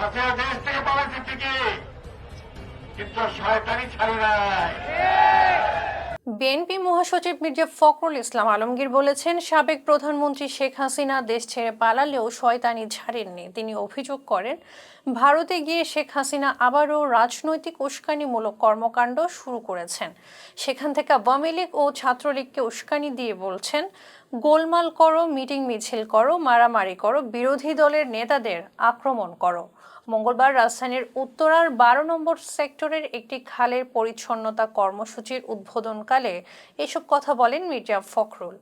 হাসিনা দেশ থেকে পালাচ্ছে ঠিকই, কিন্তু শয়তানি ছাড়ে নাই। বিএনপি মহাসচিব মির্জা ফখরুল ইসলাম আলমগীর বলেছেন, সাবেক প্রধানমন্ত্রী শেখ হাসিনা দেশ ছেড়ে পালালেও শয়তানি ছাড়েননি। তিনি অভিযোগ করেন, ভারতে গিয়ে শেখ হাসিনা আবারও রাজনৈতিক উস্কানিমূলক কর্মকাণ্ড শুরু করেছেন। সেখান থেকে আওয়ামী লীগ ও ছাত্রলীগকে উস্কানি দিয়ে বলছেন গোলমাল করো, মিটিং মিছিল করো, মারামারি করো, বিরোধী দলের নেতাদের আক্রমণ করো। মঙ্গলবার রাজধানীর উত্তরার বারো নম্বর সেক্টরের একটি খালের পরিচ্ছন্নতা কর্মসূচির উদ্বোধনকালে এসব কথা বলেন মির্জা ফখরুল।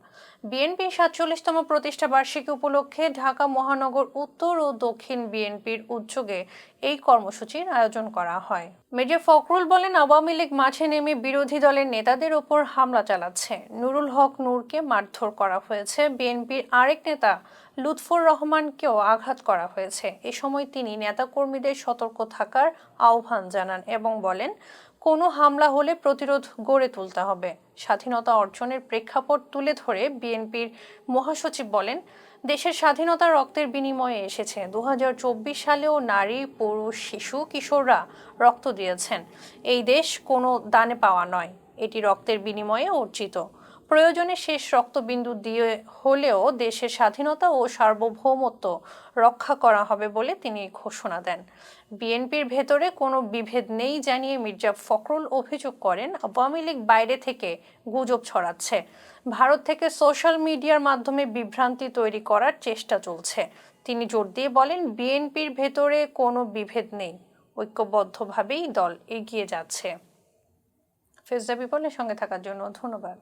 বিএনপির সাতচল্লিশতম প্রতিষ্ঠা বার্ষিকী উপলক্ষে ঢাকা মহানগর উত্তর ও দক্ষিণ বিএনপির উদ্যোগে এই কর্মসূচির আয়োজন করা হয়। মির্জা ফখরুল বলেন, আওয়ামী লীগ মাঠে নেমে বিরোধী দলের নেতাদের ওপর হামলা চালাচ্ছে। নুরুল হক নূরকে মারধর করা হয়েছে। বিএনপির আরেক নেতা লুৎফর রহমানকেও আঘাত করা হয়েছে। এ সময় তিনি নেতাকর্মীদের সতর্ক থাকার আহ্বান জানান এবং বলেন কোনো হামলা হলে প্রতিরোধ গড়ে তুলতে হবে। স্বাধীনতা অর্জনের প্রেক্ষাপট তুলে ধরে বিএনপির মহাসচিব বলেন, দেশের স্বাধীনতা রক্তের বিনিময়ে এসেছে। দু হাজার চব্বিশ সালেও নারী, পুরুষ, শিশু, কিশোররা রক্ত দিয়েছেন। এই দেশ কোনো দানে পাওয়া নয়। এটি রক্তের বিনিময়ে অর্জিত। প্রয়োজনে শেষ রক্তবিন্দু দিয়ে হলেও দেশের স্বাধীনতা ও সার্বভৌমত্ব রক্ষা করা হবে বলে তিনি ঘোষণা দেন। বিএনপির ভেতরে কোনো বিভেদ নেই জানিয়ে মির্জা ফখরুল অভিযোগ করেন, আওয়ামী লীগ বাইরে থেকে গুজব ছড়াচ্ছে। ভারত থেকে সোশ্যাল মিডিয়ার মাধ্যমে বিভ্রান্তি তৈরি করার চেষ্টা চলছে। তিনি জোর দিয়ে বলেন, বিএনপির ভেতরে কোনো বিভেদ নেই। ঐক্যবদ্ধভাবেই দল এগিয়ে যাচ্ছে। ফেজদা বিপলের সঙ্গে থাকার জন্য ধন্যবাদ।